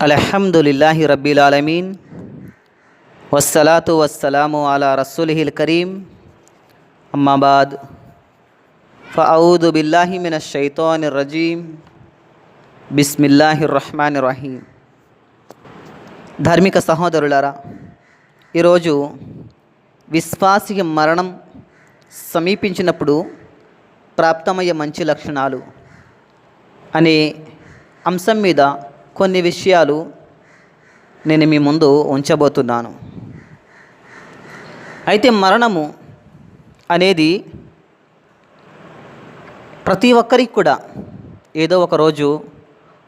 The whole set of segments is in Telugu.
అల్హమ్దులిల్లాహి రబ్బిల్ ఆలమీన్. వస్సలాతు వస్సలాము అలా రసూలిహిల్ కరీం. అమ్మాబాద్ ఫౌదు బిల్లాహి మిన షైతాని రజీం. బిస్మిల్లాహి రహమాన్ రహీం. ధార్మిక సహోదరులారా ఈరోజు విశ్వాసికి మరణం సమీపించినప్పుడు ప్రాప్తమయ్యే మంచి లక్షణాలు అనే అంశం మీద కొన్ని విషయాలు నేను మీ ముందు ఉంచబోతున్నాను. అయితే మరణము అనేది ప్రతి ఒక్కరికి కూడా ఏదో ఒక రోజు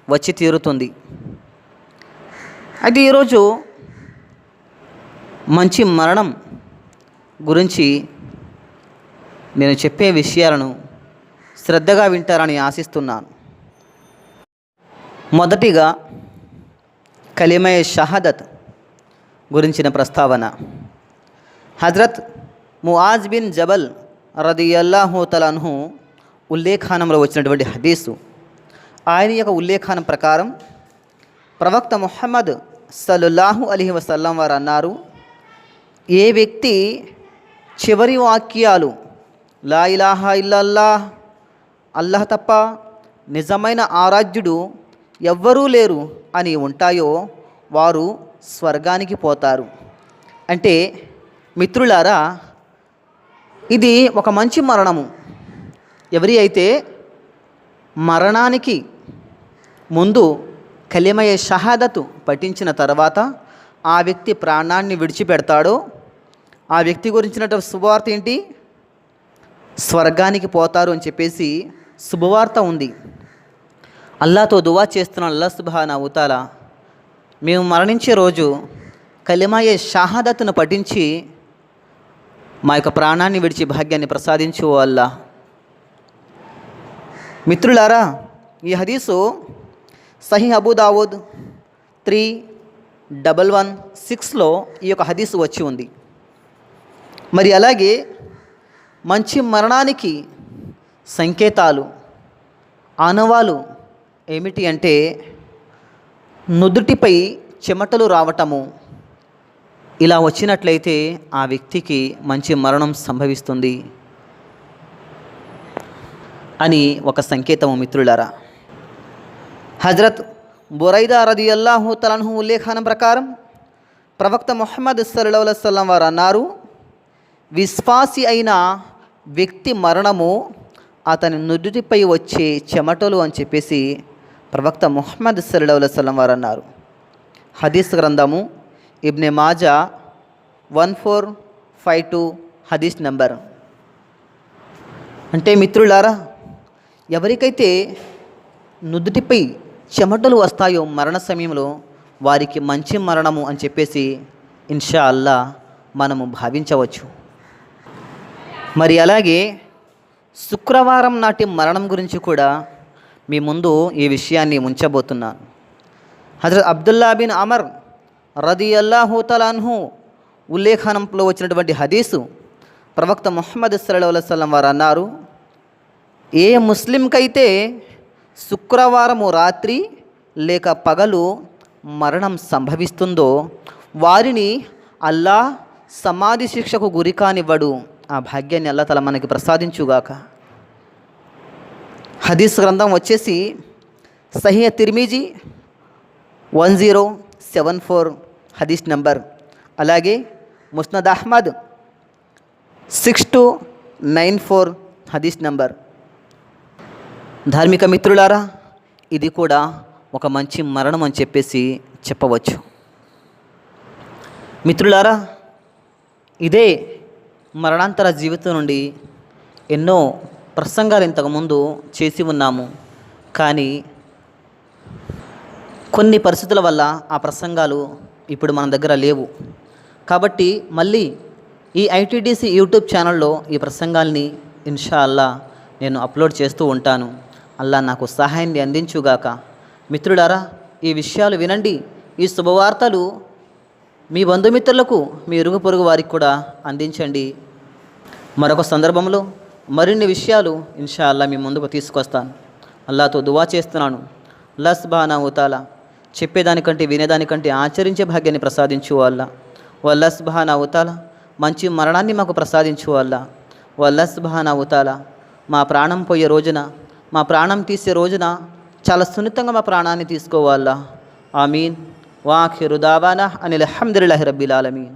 వచ్చి తీరుతుంది. అయితే ఈరోజు మంచి మరణం గురించి నేను చెప్పే విషయాలను శ్రద్ధగా వింటారని ఆశిస్తున్నాను. మొదటిగా కలిమయ షహదత్ గురించిన ప్రస్తావన. హజరత్ ముఆజ్ బిన్ జబల్ రదియల్లాహు తలన్హు ఉల్లేఖానంలో వచ్చినటువంటి హదీసు. ఆయన యొక్క ఉల్లేఖనం ప్రకారం ప్రవక్త ముహమ్మద్ సల్లుల్లాహు అలీ వసల్లం వారు అన్నారు ఏ వ్యక్తి చివరి వాక్యాలు లా ఇలాహా ఇల్లల్లాహ్ అల్లాహ్ తప్ప నిజమైన ఆరాధ్యుడు ఎవ్వరూ లేరు అని ఉంటాయో వారు స్వర్గానికి పోతారు. అంటే మిత్రులారా ఇది ఒక మంచి మరణము. ఎవరి అయితే మరణానికి ముందు కలిమయ షహాదతు పఠించిన తర్వాత ఆ వ్యక్తి ప్రాణాన్ని విడిచిపెడతాడో ఆ వ్యక్తి గురించినటువంటి శుభవార్త ఏంటి? స్వర్గానికి పోతారు అని చెప్పేసి శుభవార్త ఉంది. అల్లాతో దువా చేస్తున్న అల్లా సుబాన ఉతాల మేము మరణించే రోజు కలిమాయే షహాదత్ను పఠించి మా యొక్క ప్రాణాన్ని విడిచి భాగ్యాన్ని ప్రసాదించు అల్లా మిత్రులారా ఈ హదీసు సహీ అబూదావుద్ త్రీ డబల్ వన్ సిక్స్లో ఈ యొక్క హదీసు వచ్చి ఉంది. మరి అలాగే మంచి మరణానికి సంకేతాలు ఆనవాలు ఏమిటి అంటే నుదుటిపై చెమటలు రావటము. ఇలా వచ్చినట్లయితే ఆ వ్యక్తికి మంచి మరణం సంభవిస్తుంది అని ఒక సంకేతము మిత్రులారా. హజరత్ బొరైదా రది అల్లాహు తలన్హు ఉల్లేఖనం ప్రకారం ప్రవక్త మొహమ్మద్ సల్లాహం వారు అన్నారు విశ్వాసి అయిన వ్యక్తి మరణము అతని నుదుటిపై వచ్చే చెమటలు అని చెప్పేసి ప్రవక్త ముహమ్మద్ సల్లాహం వారు అన్నారు హదీస్ గ్రంథము ఇబ్నె Maaza one four five two హదీస్ నెంబర్. అంటే మిత్రులారా ఎవరికైతే నుదుటిపై చెమటలు వస్తాయో మరణ సమయంలో వారికి మంచి మరణము అని చెప్పేసి ఇన్షా అల్లా మనము భావించవచ్చు. మరి అలాగే శుక్రవారం నాటి మరణం గురించి కూడా మీ ముందు ఈ విషయాన్ని ఉంచబోతున్నాను హజరత్ అబ్దుల్లా బిన్ అమర్ రది అల్లాహూతలాన్హు ఉల్లేఖనంలో వచ్చినటువంటి హదీసు ప్రవక్త ముహమ్మద్ సల్లాహం వారు అన్నారు ఏ ముస్లింకైతే శుక్రవారము రాత్రి లేక పగలు మరణం సంభవిస్తుందో వారిని అల్లా సమాధి శిక్షకు గురి కానివ్వడు ఆ భాగ్యాన్ని అల్లా తల మనకి ప్రసాదించుగాక. హదీస్ గ్రంథం వచ్చేసి సహియ Tirmidhi one zero seven four హదీస్ నంబర్. అలాగే ముస్నద్ Ahmed six two nine four హదీస్ నంబర్. ధార్మిక మిత్రులారా ఇది కూడా ఒక మంచి మరణం అని చెప్పేసి చెప్పవచ్చు. మిత్రులారా ఇదే మరణాంతర జీవితం నుండి ఎన్నో ప్రసంగాలు ఇంతకుముందు చేసి ఉన్నాము. కానీ కొన్ని పరిస్థితుల వల్ల ఆ ప్రసంగాలు ఇప్పుడు మన దగ్గర లేవు. కాబట్టి మళ్ళీ ఈ ఐటీడీసీ యూట్యూబ్ ఛానల్లో ఈ ప్రసంగాల్ని ఇన్షా అల్లా నేను అప్లోడ్ చేస్తూ ఉంటాను. అల్లా నాకు సహాయాన్ని అందించుగాక. మిత్రులారా ఈ విషయాలు వినండి. ఈ శుభవార్తలు మీ బంధుమిత్రులకు మీ ఇరుగు పొరుగు వారికి కూడా అందించండి. మరొక సందర్భంలో మరిన్ని విషయాలు ఇన్షాల్లా మీ ముందుకు తీసుకొస్తాను. అల్లాతో దువా చేస్తున్నాను. అల్లా సుబానా ఉతాలా చెప్పేదానికంటే వినేదానికంటే ఆచరించే భాగ్యాన్ని ప్రసాదించు వల్ల వల్లస్బహాన్ అవుతాల మంచి మరణాన్ని మాకు ప్రసాదించు వల్ల వల్లస్బహాన్ అవుతాల మా ప్రాణం పోయే రోజున మా ప్రాణం తీసే రోజున చాలా సున్నితంగా మా ప్రాణాన్ని తీసుకోవాలా ఆమీన్. వాఖిరు దావానా అనిల్ అహమ్దుల్లాహి రబ్బిల్ ఆలమీన్.